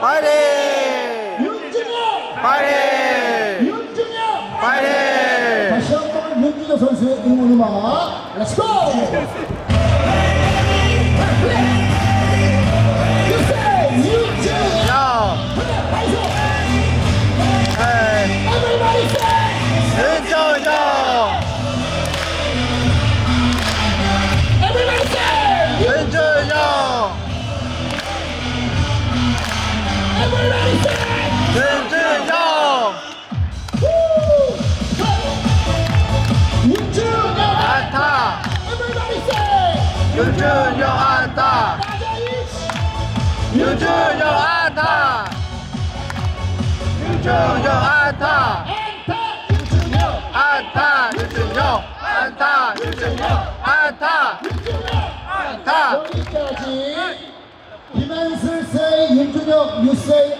파이팅! 윤준혁! 파이팅! 윤준혁! 파이팅! 다시 한번 윤준혁 선수의 응원 음악 렛츠고! 윤준혁! 안타! 안타! 안타! 여기까지 김한슬 you say,